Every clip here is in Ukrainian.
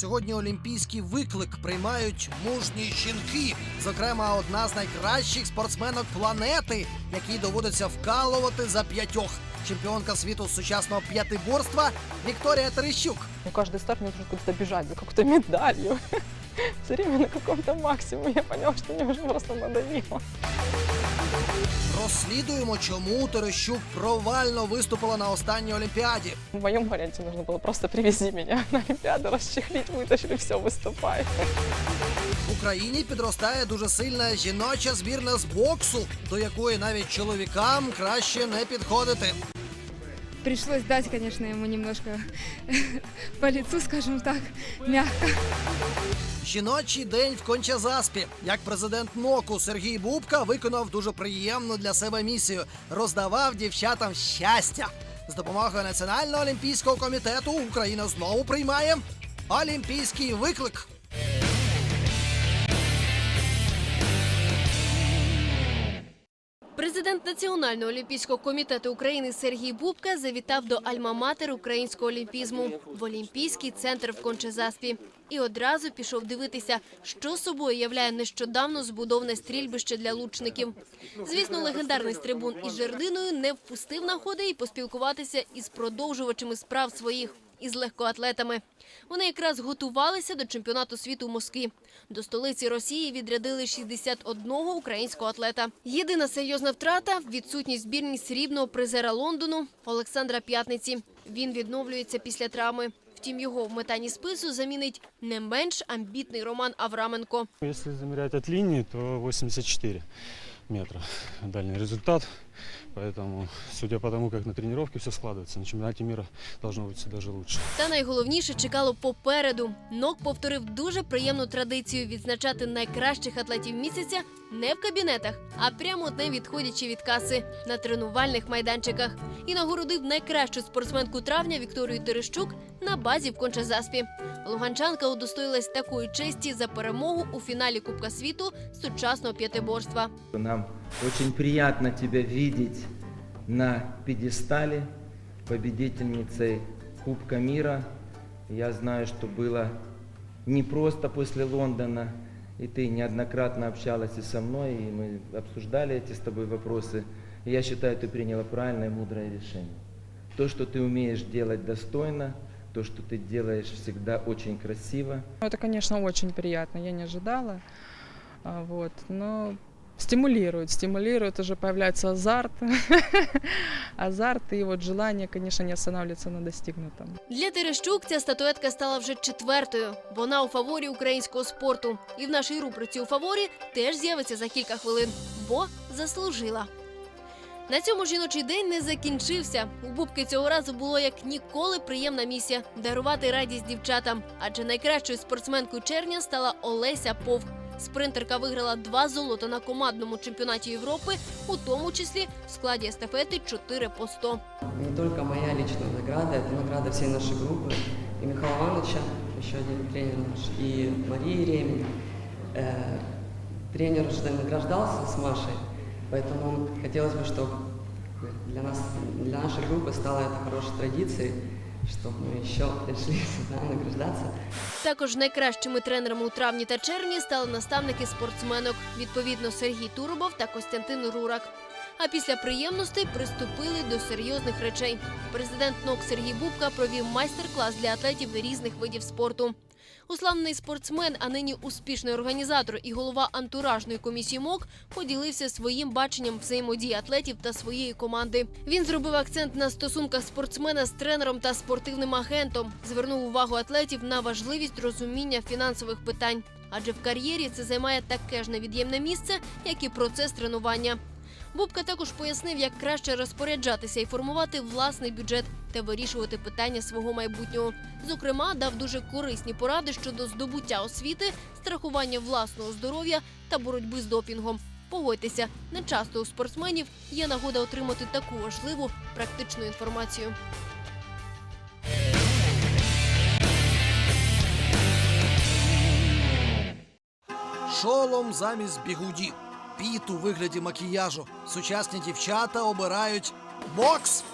Сьогодні олімпійський виклик приймають мужні жінки. Зокрема, одна з найкращих спортсменок планети, якій доводиться вкалувати за п'ятьох. Чемпіонка світу сучасного п'ятиборства Вікторія Терещук. Ну, каждый старт мне нужно куда-то бежать за какой-то медалью. Все время на каком-то максимуме. Я поняла, что мне уже просто надоело. Розслідуємо, чому Терещук провально виступила на останній олімпіаді. В моем варианте нужно было просто привези меня на Олимпиаду, расчехлить, вытащили, все, выступай. В Україні підростає дуже сильна жіноча збірна з боксу, до якої навіть чоловікам краще не підходити. Пришлось дать, конечно, ему немножко по лицу, скажем так, мягко. Жіночий день в Кончазаспі. Як президент НОКу Сергій Бубка виконав дуже приємну для себе місію, роздавав дівчатам щастя. З допомогою Національного олімпійського комітету Україна знову приймає олімпійський виклик. Президент Національного олімпійського комітету України Сергій Бубка завітав до Альма-Матер українського олімпізму в Олімпійський центр в Кончезаспі і одразу пішов дивитися, що собою являє нещодавно збудоване стрільбище для лучників. Звісно, легендарний стрибун із жердиною не впустив нагоди і поспілкуватися із продовжувачами справ своїх. Із легкоатлетами вони якраз готувалися до чемпіонату світу в Москві. До столиці Росії відрядили 61 українського атлета. Єдина серйозна втрата відсутність збірні срібного призера Лондону Олександра П'ятниці. Він відновлюється після травми. Втім, його в метанні спису замінить не менш амбітний Роман Авраменко. Если замерять от линии, то 84 метра дальний результат. Поэтому, судя по тому, как на тренировке все складывается, на чемпионате мира должно быть все даже лучше. Та найголовніше чекало попереду. НОК повторив дуже приємну традицію відзначати найкращих атлетів місяця не в кабінетах, а прямо не відходячи від каси на тренувальних майданчиках. І нагородив найкращу спортсменку травня Вікторію Терещук на базі в Кончазаспі. Луганчанка удостоїлась такої честі за перемогу у фіналі Кубка світу з сучасного п'ятиборства. Нам очень приятно тебя видеть на пьедестале победительницей Кубка мира. Я знаю, что было непросто после Лондона, и ты неоднократно общалась и со мной, и мы обсуждали эти с тобой вопросы. И я считаю, ты приняла правильное и мудрое решение. То, что ты умеешь делать достойно, то, что ты делаешь всегда очень красиво, Ну, Это, конечно, очень приятно. Я не ожидала. А, Вот. Но стимулирует, стимулирует, уже появляется азарт. Азарт и вот желание, конечно, не останавливаться на достигнутом. Для Терещук ця статуетка стала вже четвертою. Вона у фаворі українського спорту. І в нашій рубриці у фаворі теж з'явиться за кілька хвилин, бо заслужила. На цьому жіночий день не закінчився. У Бубки цього разу було як ніколи приємна місія дарувати радість дівчатам. Адже найкращою спортсменкою червня стала Олеся Повк. Спринтерка виграла два золота на командному чемпіонаті Європи, у тому числі в складі естафети 4 по 100. Не только моя личная награда, это награда всей нашей группы. И Михаила Ивановича, еще один тренер наш, и Марии Ремень. Э, тренер уже награждался с Машей, поэтому хотелось бы, чтобы для, нас, для нашей группы стало это хорошей традицией, чтобы ми ще прийшли сюди награждатися. Також найкращими тренерами у травні та червні стали наставники спортсменок, відповідно Сергій Туробов та Костянтин Рурак. А після приємностей приступили до серйозних речей. Президент НОК Сергій Бубка провів майстер-клас для атлетів різних видів спорту. Уславний спортсмен, а нині успішний організатор і голова антуражної комісії МОК поділився своїм баченням взаємодії атлетів та своєї команди. Він зробив акцент на стосунках спортсмена з тренером та спортивним агентом. Звернув увагу атлетів на важливість розуміння фінансових питань. Адже в кар'єрі це займає таке ж невід'ємне місце, як і процес тренування. Бубка також пояснив, як краще розпоряджатися і формувати власний бюджет та вирішувати питання свого майбутнього. Зокрема, дав дуже корисні поради щодо здобуття освіти, страхування власного здоров'я та боротьби з допінгом. Погодьтеся, не часто у спортсменів є нагода отримати таку важливу практичну інформацію. Шолом замість бігуді. Піт у вигляді макіяжу. Сучасні дівчата обирають бокс.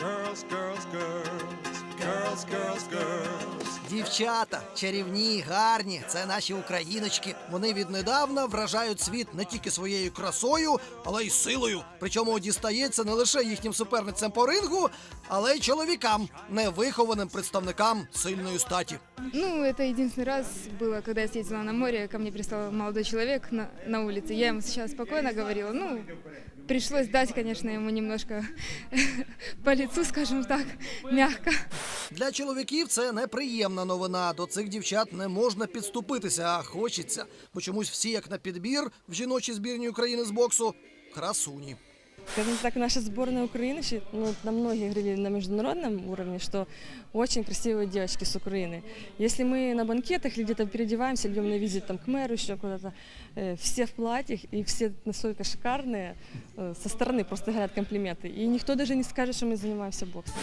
Girls, girls, girls, Girls, girls, girls. Дівчата, чарівні, гарні, це наші україночки. Вони віднедавна вражають світ не тільки своєю красою, але й силою. Причому дістається не лише їхнім суперницям по рингу, але й чоловікам, невихованим представникам сильної статі. Ну, это единственный раз было, когда я съездила на море, ко мне пристал молодой человек на, на улице. Я ему сейчас спокойно говорила, ну, пришлось дать, конечно, ему немножко по лицу, скажем так, мягко. Для чоловіків це неприємна новина. До цих дівчат не можна підступитися, а хочеться. Бо чомусь всі, як на підбір в жіночій збірній України з боксу, красуні. Скажем так, наша сборная Украины, щи- ну, на многие говорили на международном уровне, что очень красивые девочки с Украины. Если мы на банкетах или где-то переодеваемся, идем на визит там, к мэру, еще куда-то, э, все в платьях, и все настолько шикарные, э, со стороны просто говорят комплименты. И никто даже не скажет, что мы занимаемся боксом.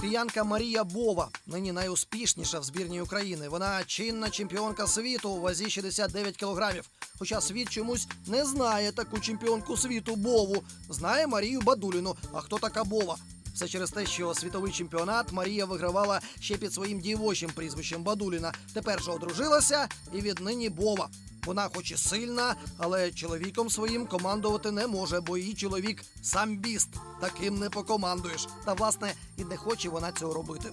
Киянка Марія Бова нині найуспішніша в збірній України. Вона чинна чемпіонка світу у вазі 69 кілограмів. Хоча світ чомусь не знає таку чемпіонку світу Бову. Знає Марію Бадуліну. А хто така Бова? Все через те, що світовий чемпіонат Марія вигравала ще під своїм дівочим прізвищем Бадуліна. Тепер же одружилася і віднині Бова. Вона хоч і сильна, але чоловіком своїм командувати не може, бо її чоловік самбіст. Таким не покомандуєш. Та власне і не хоче вона цього робити.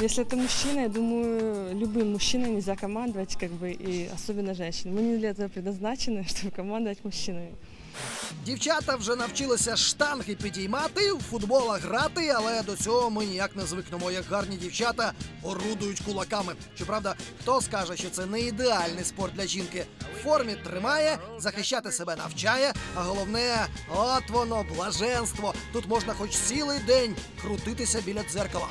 Если это мужчина, я думаю, любым мужчиной нельзя командовать, как бы, и особенно женщин. Мы не для этого предназначены, чтобы командовать мужчинами. Дівчата вже навчилися штанги підіймати, в футбола грати, але до цього ми ніяк не звикнемо, як гарні дівчата орудують кулаками. Щоправда, хто скаже, що це не ідеальний спорт для жінки. В формі тримає, захищати себе навчає, а головне, от воно, блаженство. Тут можна хоч цілий день крутитися біля дзеркала.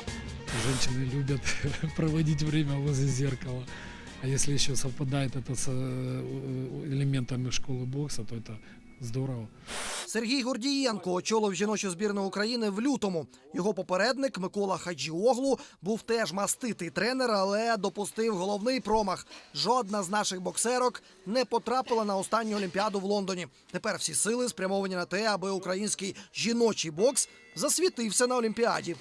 Женщины любят проводить время возле зеркала. А если еще совпадает это с э, элементами школы бокса, то это здорово. Сергій Гордієнко очолив жіночу збірну України в лютому. Його попередник Микола Хаджіоглу був теж маститий тренер, але допустив головний промах. Жодна з наших боксерок не потрапила на останню олімпіаду в Лондоні. Тепер всі сили спрямовані на те, аби український жіночий бокс засвітився на олімпіаді.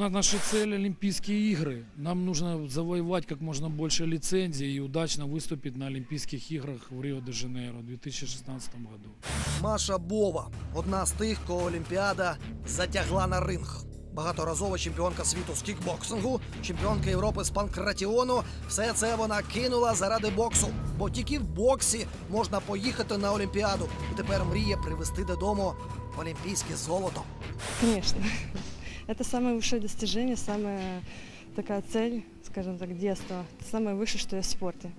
На наша цель Олимпийские игры. Нам нужно завоевать как можно больше лицензий и удачно выступить на Олимпийских играх в Рио-де-Жанейро в 2016 году. Маша Бова одна з тих, кого Олімпіада затягла на ринг. Багаторазова чемпіонка світу з кікбоксингу, чемпіонка Європи з панкратіону. Все це вона кинула заради боксу. Бо тільки в боксі можна поїхати на Олімпіаду. І тепер мріє привезти додому олімпійське золото. Конечно. Это самое высшее достижение, самая такая цель, скажем так, детства. Это самое высшее, что есть в спорте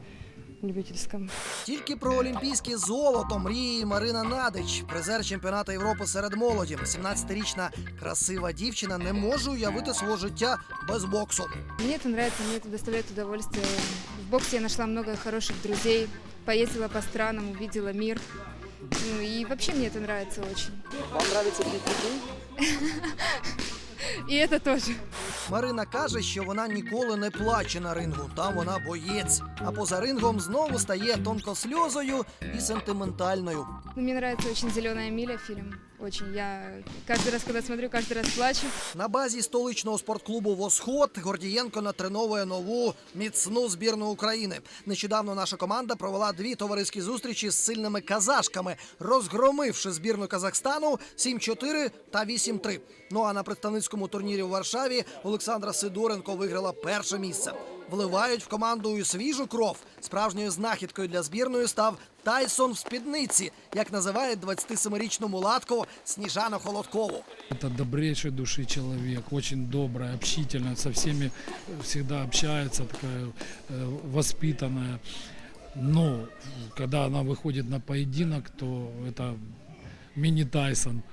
любительском. Тільки про олімпійське золото мріє і Марина Надич, призер чемпіонату Європи серед молоді. 17-річна красива дівчина не може уявити свого життя без боксу. Мне это нравится, мне это доставляет удовольствие. В боксе я нашла много хороших друзей, поездила по странам, увидела мир. Ну и вообще мне это нравится очень. Вам нравится бить людей? це теж. Марина каже, що вона ніколи не плаче на рингу, там вона боєць. А поза рингом знову стає тонкосльозою і сентиментальною. Мені подобається дуже очень міля фільм. Очень. Я каждый раз, когда смотрю, каждый раз плачу. На базі столичного спортклубу Восход Гордієнко натреновує нову міцну збірну України. Нещодавно наша команда провела дві товариські зустрічі з сильними казашками, розгромивши збірну Казахстану 7-4 та 8-3. Ну а на представницькому турнірі у Варшаві Олександра Сидоренко виграла перше місце. Вливають в команду свіжу кров. Справжньою знахідкою для збірної став Тайсон в спідниці, як називає 27-річну мулатку Сніжану Холодкову. Это добрейшей души человек, очень добрая, общительная, со всеми всегда общается, такая э, воспитанная. Но когда она выходит на поединок, то это мини Тайсон.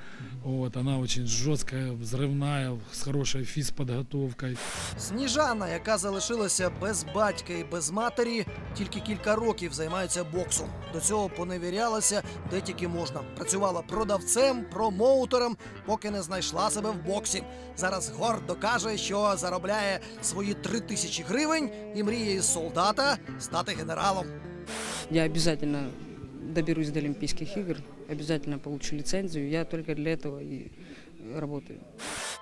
Вот, она очень жесткая, взрывная, с хорошей физподготовкой. Сніжана, яка залишилася без батька і без матері, тільки кілька років займається боксом. До цього поневірялася де тільки можна. Працювала продавцем, промоутером, поки не знайшла себе в боксі. Зараз гордо каже, що заробляє свої три тисячі гривень і мріє із солдата стати генералом. Я обязательно доберусь до Олимпийских игр, обязательно получу лицензию. Я только для этого и работаю.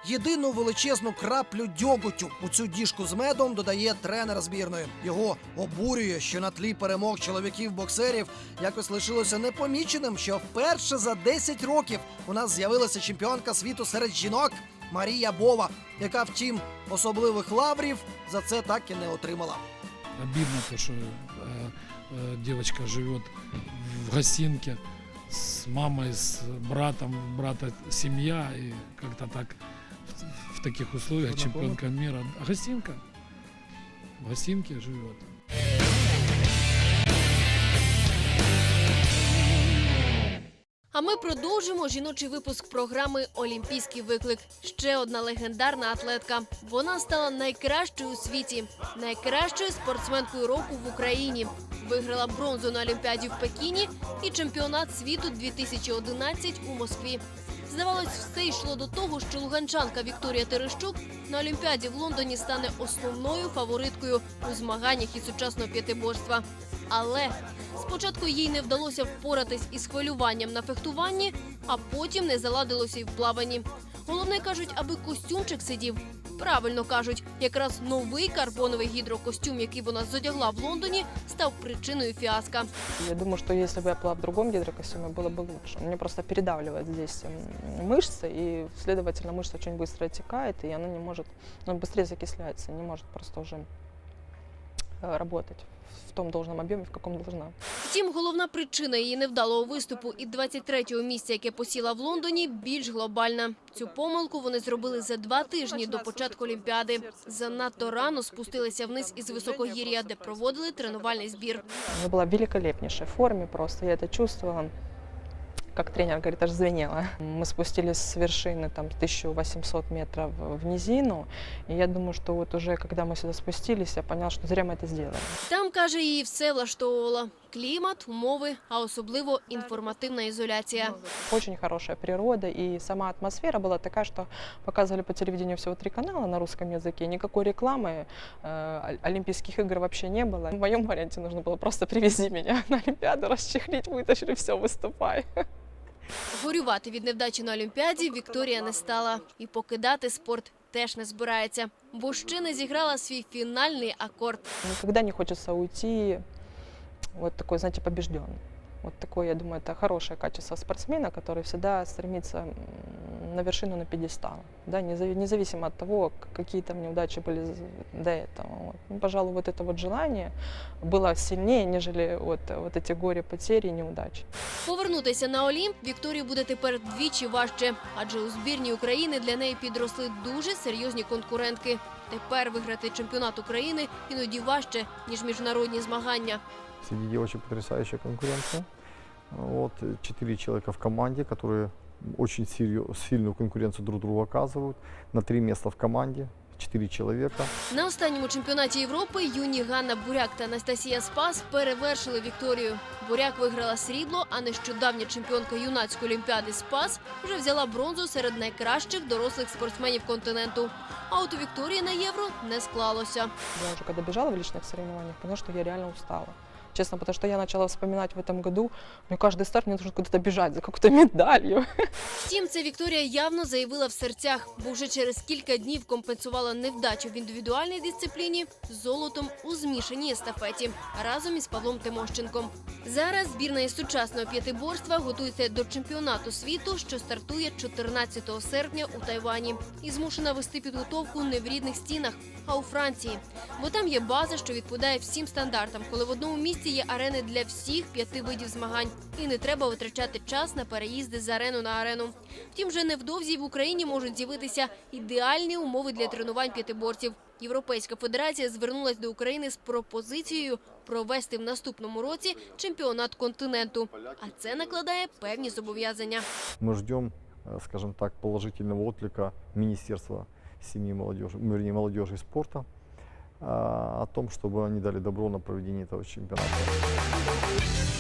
Єдину величезну краплю дьоготю у цю діжку з медом додає тренер збірної. Його обурює, що на тлі перемог чоловіків-боксерів якось лишилося непоміченим, що вперше за 10 років у нас з'явилася чемпіонка світу серед жінок Марія Бова, яка, втім, особливих лаврів за це так і не отримала. Обидно то, что э, э, девочка живет в гостинке с мамой, с братом, брата семья, и как-то так в, в таких условиях чемпионка мира. Гостинка. В гостинке живет. Ми продовжимо жіночий випуск програми Олімпійський виклик. Ще одна легендарна атлетка. Вона стала найкращою у світі, найкращою спортсменкою року в Україні. Виграла бронзу на Олімпіаді в Пекіні і чемпіонат світу 2011 у Москві. Здавалось, все йшло до того, що луганчанка Вікторія Терещук на Олімпіаді в Лондоні стане основною фавориткою у змаганнях із сучасного п'ятиборства. Але спочатку їй не вдалося впоратись із хвилюванням на фехтуванні, а потім не заладилося й в плаванні. Головне кажуть, аби костюмчик сидів. Правильно кажуть, якраз новий карбоновий гідрокостюм, який вона зодягла в Лондоні, став причиною фіаска. Я думаю, что если бы я была в другом гидрокостюме, было бы лучше. Мне просто передавливает здесь м, мышцы, и, следовательно, мышца очень быстро отекает, и она не может, ну, быстрее закисляется, не может просто уже э, работать в том должном объеме, в каком должна. Втім, головна причина її невдалого виступу і 23-го місця, яке посіла в Лондоні, більш глобальна. Цю помилку вони зробили за два тижні до початку Олімпіади. Занадто рано спустилися вниз із високогір'я, де проводили тренувальний збір. Я была в великолепнейшей форме просто, я это чувствовала. Как тренер говорит, аж звенело. Мы спустились с вершины там 1800 метров в низину, и я думаю, что вот уже когда мы сюда спустились, я поняла, что зря мы это сделали. Там каже, її все влаштовувало: клімат, умови, а особливо інформативна ізоляція. Очень хорошая природа, и сама атмосфера была такая, что показывали по телевидению всего три канала на русском языке, никакой рекламы, э, о- Олимпийских игр вообще не было. В моем варианте нужно было просто привези меня на Олимпиаду, расчехлить, вытащили, все, выступай. Горювати від невдачі на Олімпіаді Вікторія не стала. І покидати спорт теж не збирається, бо ще не зіграла свій фінальний акорд. Ніколи не хочеться уйти вот такой, знаете, побежденный. Вот такое, я думаю, это хорошее качество спортсмена, который всегда стремится м, на вершину, на пьедестал. Да, незави- независимо от того, к- какие там неудачи были з- до этого. Вот. Ну, пожалуй, вот это вот желание было сильнее, нежели вот, вот эти горе потери и неудачи. Повернутися на Олімп Вікторії буде тепер двічі важче, адже у збірній України для неї підросли дуже серйозні конкурентки. Тепер виграти чемпіонат України іноді важче ніж міжнародні змагання. Среди девочек потрясающая конкуренция. Вот, э, четыре человека в команде, которые очень силью- сильную конкуренцию друг другу оказывают. На три места в команде, четыре человека. На останньому чемпіонаті Європи юні Ганна Буряк та Анастасія Спас перевершили Вікторію. Буряк виграла срібло, а нещодавня чемпіонка юнацької олімпіади Спас вже взяла бронзу серед найкращих дорослих спортсменів континенту. А от у Вікторії на євро не склалося. Я уже когда бежала в личных соревнованиях, поняла, что я реально устала. Честно, потому что я начала вспоминать в этом году, мне каждый старт мне нужно куда-то бежать за какой-то медалью. Втім, це Вікторія явно заявила в серцях, бо вже через кілька днів компенсувала невдачу в індивідуальній дисципліні золотом у змішаній естафеті разом із Павлом Тимощенком. Зараз збірна із сучасного п'ятиборства готується до чемпіонату світу, що стартує 14 серпня у Тайвані, і змушена вести підготовку не в рідних стінах, а у Франції. Бо там є база, що відповідає всім стандартам, коли в одному місці є арени для всіх п'яти видів змагань, і не треба витрачати час на переїзди з арену на арену. Втім, вже невдовзі в Україні можуть з'явитися ідеальні умови для тренувань п'ятиборців. Європейська федерація звернулась до України з пропозицією провести в наступному році чемпіонат континенту. А це накладає певні зобов'язання. Мы ждем, э, скажем так, положительного отклика Министерства семьи, молодежи, вернее, молодежи и спорта а, о том, чтобы они дали добро на проведение этого чемпионата.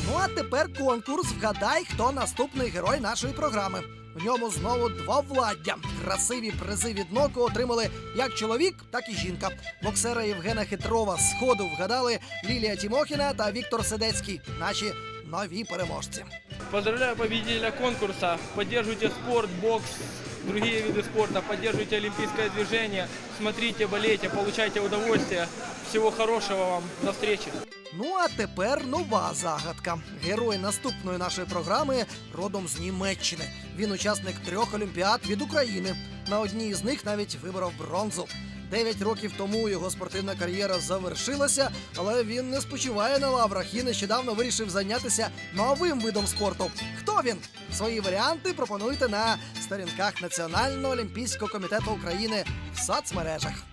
Ну а тепер конкурс. Вгадай, хто наступний герой нашої програми. В ньому знову двовладдя. Красиві призи від ноку отримали як чоловік, так і жінка. Боксера Євгена Хитрова з ходу вгадали Лілія Тімохіна та Віктор Седецький. Наші нові переможці. Поздравляю победителя конкурса. Поддерживайте спорт, бокс, другие виды спорта. Поддерживайте олимпийское движение, смотрите, болейте, получайте удовольствие. Всего хорошего вам. До встречи. Ну а тепер нова загадка. Герой наступної нашої програми родом з Німеччини. Він учасник трьох олімпіад від України. На одній із них навіть виборов бронзу. Дев'ять років тому його спортивна кар'єра завершилася, але він не спочиває на лаврах і нещодавно вирішив зайнятися новим видом спорту. Хто він? Свої варіанти пропонуйте на сторінках Національного олімпійського комітету України в соцмережах.